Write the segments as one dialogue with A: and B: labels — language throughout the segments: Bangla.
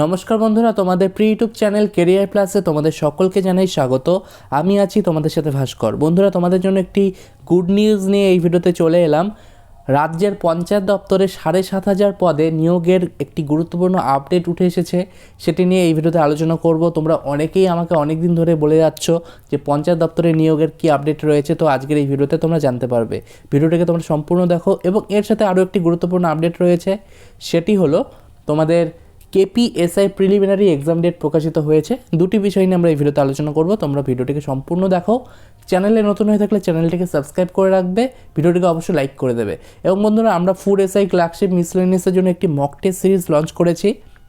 A: নমস্কার বন্ধুরা, তোমাদের প্রি ইউটিউব চ্যানেল কেরিয়ার প্লাসে তোমাদের সকলকে জানাই স্বাগত। আমি আছি তোমাদের সাথে ভাস্কর। বন্ধুরা, তোমাদের জন্য একটি গুড নিউজ নিয়ে এই ভিডিওতে চলে এলাম। রাজ্যের পঞ্চায়েত দপ্তরে সাড়ে সাত হাজার পদে নিয়োগের একটি গুরুত্বপূর্ণ আপডেট উঠে এসেছে। সেটি নিয়ে এই ভিডিওতে আলোচনা করব। তোমরা অনেকেই আমাকে অনেক দিন ধরে বলে যাচ্ছ যে পঞ্চায়েত দপ্তরে নিয়োগের কী আপডেট রয়েছে। তো আজকের এই ভিডিওতে তোমরা জানতে পারবে। ভিডিওটাকে তোমরা সম্পূর্ণ দেখো এবং এর সাথে আরও একটি গুরুত্বপূর্ণ আপডেট রয়েছে। সেটি হলো, তোমাদের কেপিএসআই প্রিলিমিনারি এক্সাম ডেট প্রকাশিত হয়েছে। দুটি বিষয় নিয়ে আমরা এই ভিডিওতে আলোচনা করব। তোমরা ভিডিওটিকে সম্পূর্ণ দেখো। চ্যানেলে নতুন হয়ে থাকলে চ্যানেলটিকে সাবস্ক্রাইব করে রাখবে, ভিডিওটিকে অবশ্যই লাইক করে দেবে। এবং বন্ধুরা, আমরা ফুড এসআই ক্লার্কশিপ মিসলেনিয়াসের জন্য একটি মক টেস্ট সিরিজ লঞ্চ করেছি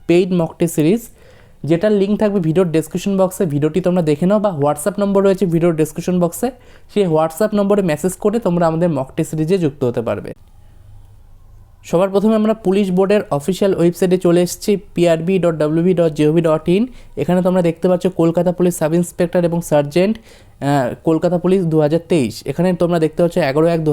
A: পেইড মক টেস্ট সিরিজ যেটার লিঙ্ক থাকবে ভিডিওর ডেসক্রিপশন বক্সে ভিডিওটি তোমরা দেখে নাও বা হোয়াটসঅ্যাপ নম্বর রয়েছে ভিডিওর ডেসক্রিপশন বক্সে সেই হোয়াটসঅ্যাপ নম্বরে মেসেজ করে তোমরা আমাদের মক টেস্ট সিরিজে যুক্ত হতে পারবে। সবার প্রথমে আমরা পুলিশ বোর্ডের অফিসিয়াল ওয়েবসাইটে চলে এসেছি PRB dot WB dot gov dot in এখানে তোমরা দেখতে পাচ্ছ কলকাতা পুলিশ সাব ইন্সপেক্টর এবং সার্জেন্ট কলকাতা পুলিশ দু হাজার তেইশ। এখানে তোমরা দেখতে পাচ্ছ এগারো এক দু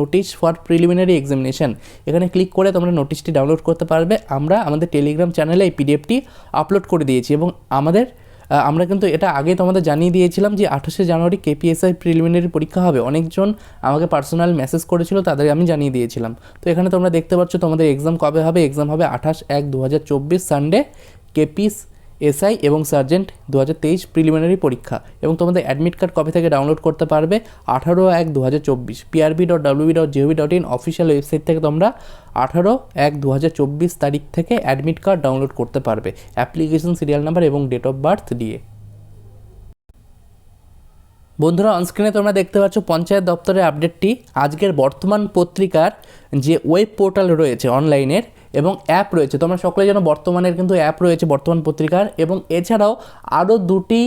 A: নোটিশ ফর প্রিলিমিনারি এক্সামিনেশন এখানে ক্লিক করে তোমরা নোটিশটি ডাউনলোড করতে পারবে। আমরা আমাদের টেলিগ্রাম চ্যানেলে এই পিডিএফটি আপলোড করে দিয়েছি এবং আমাদের আমরা কিন্তু এটা আগে তোমাদের জানিয়ে দিয়েছিলাম যে আঠাশে জানুয়ারি কেপিএসআই প্রিলিমিনারি পরীক্ষা হবে। অনেকজন আমাকে পার্সোনাল মেসেজ করেছিল তাদের আমি জানিয়ে দিয়েছিলাম। তো এখানে তোমরা দেখতে পাচ্ছ তোমাদের এক্সাম কবে হবে? এক্সাম হবে আঠাশ এক দু হাজার চব্বিশ সানডে কেপিস এসআই এবং সার্জেন্ট দু হাজার তেইশ প্রিলিমিনারি পরীক্ষা এবং তোমাদের অ্যাডমিট কার্ড কবে থেকে ডাউনলোড করতে পারবে আঠারো এক দু হাজার চব্বিশ PRB dot WB dot gov dot in official website থেকে তোমরা আঠারো এক দু হাজার চব্বিশ তারিখ থেকে অ্যাডমিট কার্ড ডাউনলোড করতে পারবে, অ্যাপ্লিকেশন, সিরিয়াল নাম্বার এবং ডেট অফ বার্থ দিয়ে। বন্ধুরা অনস্ক্রিনে তোমরা দেখতে পাচ্ছ পঞ্চায়েত দপ্তরের আপডেটটি আজকের বর্তমান পত্রিকার যে ওয়েব পোর্টাল রয়েছে অনলাইনের এবং অ্যাপ রয়েছে। তোমরা সকলে যেন বর্তমানের কিন্তু অ্যাপ রয়েছে বর্তমান পত্রিকার এবং এছাড়াও আরও দুটি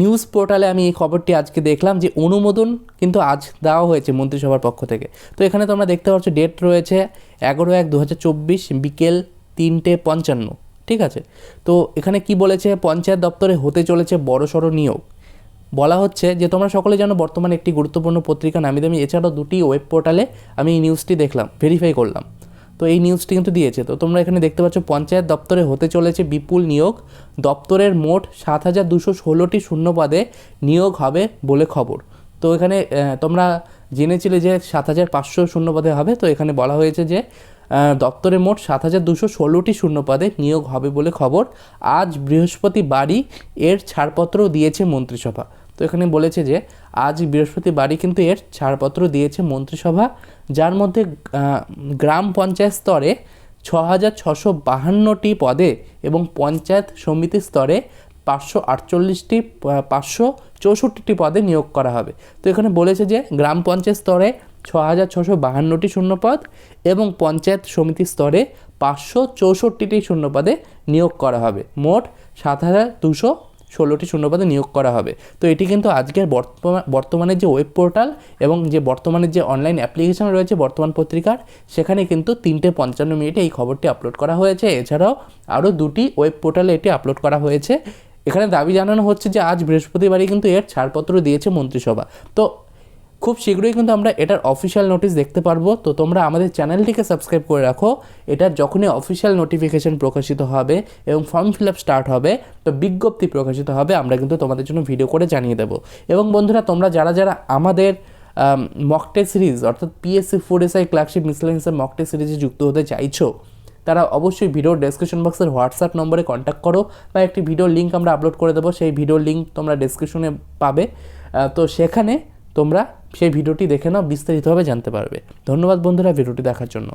A: নিউজ পোর্টালে আমি এই খবরটি আজকে দেখলাম যে অনুমোদন কিন্তু আজ দেওয়া হয়েছে মন্ত্রিসভার পক্ষ থেকে। তো এখানে তোমরা দেখতে পাচ্ছ ডেট রয়েছে এগারো এক দু বিকেল তিনটে পঞ্চান্ন। ঠিক আছে? তো এখানে কি বলেছে? পঞ্চায়েত দপ্তরে হতে চলেছে বড়সড় নিয়োগ। বলা হচ্ছে যে তোমরা সকলে জানো বর্তমানে একটি গুরুত্বপূর্ণ পত্রিকা নামি দামি। এছাড়াও দুটি ওয়েব পোর্টালে আমি এই নিউজটি দেখলাম ভেরিফাই করলাম। তো এই নিউজটি কিন্তু দিয়েছে। তো তোমরা এখানে দেখতে পাচ্ছ, পঞ্চায়েত দপ্তরে হতে চলেছে বিপুল নিয়োগ। দপ্তরের মোট সাত হাজার দুশো ষোলোটি শূন্যপদে নিয়োগ হবে বলে খবর। তো এখানে তোমরা জেনেছিলে যে সাত হাজার পাঁচশো শূন্য পদে হবে। তো এখানে বলা হয়েছে যে দপ্তরে মোট সাত হাজার দুশো ষোলোটি শূন্যপদে নিয়োগ হবে বলে খবর। আজ বৃহস্পতিবারই এর ছাড়পত্র দিয়েছে মন্ত্রিসভা। তো এখানে বলেছে যে, আজ বৃহস্পতিবারই কিন্তু এর ছাড়পত্র দিয়েছে মন্ত্রিসভা, যার মধ্যে গ্রাম পঞ্চায়েত স্তরে ছ হাজার ছশো বাহান্নটি পদে এবং পঞ্চায়েত সমিতি স্তরে পাঁচশো আটচল্লিশটি পাঁচশো চৌষট্টিটি পদে নিয়োগ করা হবে। তো এখানে বলেছে যে, গ্রাম পঞ্চায়েত স্তরে ছ হাজার ছশো বাহান্নটি শূন্যপদ এবং পঞ্চায়েত সমিতি স্তরে পাঁচশো চৌষট্টিটি শূন্যপদে নিয়োগ করা হবে। মোট সাত হাজার দুশো ষোলোটি শূন্যপদে নিয়োগ করা হবে। তো এটি কিন্তু আজকের বর্তমান যে ওয়েব পোর্টাল এবং যে বর্তমানে যে অনলাইন অ্যাপ্লিকেশন রয়েছে বর্তমান পত্রিকার, সেখানে কিন্তু তিনটে পঞ্চান্ন মিনিটে এই খবরটি আপলোড করা হয়েছে। এছাড়াও আরও দুটি ওয়েব পোর্টালে এটি আপলোড করা হয়েছে। এখানে দাবি জানানো হচ্ছে যে আজ বৃহস্পতিবারই কিন্তু এর ছাড়পত্র দিয়েছে মন্ত্রিসভা। তো খুব শীঘ্রই কিন্তু আমরা এটার অফিসিয়াল নোটিশ দেখতে পারব। তো তোমরা আমাদের চ্যানেলটিকে সাবস্ক্রাইব করে রাখো। এটার যখনই অফিসিয়াল নোটিফিকেশন প্রকাশিত হবে এবং ফর্ম ফিল আপ স্টার্ট হবে, তো বিজ্ঞপ্তি প্রকাশিত হবে, আমরা কিন্তু তোমাদের জন্য ভিডিও করে জানিয়ে দেবো। এবং বন্ধুরা, তোমরা যারা যারা আমাদের মক টেস্ট সিরিজ অর্থাৎ পিএসসি ফুড এসআই ক্লার্কশিপ মিসলেন্সের মক টেস্ট সিরিজে যুক্ত হতে চাইছো, তারা অবশ্যই ভিডিওর ডেসক্রিপশন বক্সের হোয়াটসঅ্যাপ নম্বরে কন্ট্যাক্ট করো বা একটি ভিডিওর লিঙ্ক আমরা আপলোড করে দেবো। সেই ভিডিওর লিঙ্ক তোমরা ডেসক্রিপশনে পাবে। তো সেখানে তোমরা সেই ভিডিওটি দেখে নাও বিস্তারিতভাবে জানতে পারবে। ধন্যবাদ বন্ধুরা ভিডিওটি দেখার জন্য।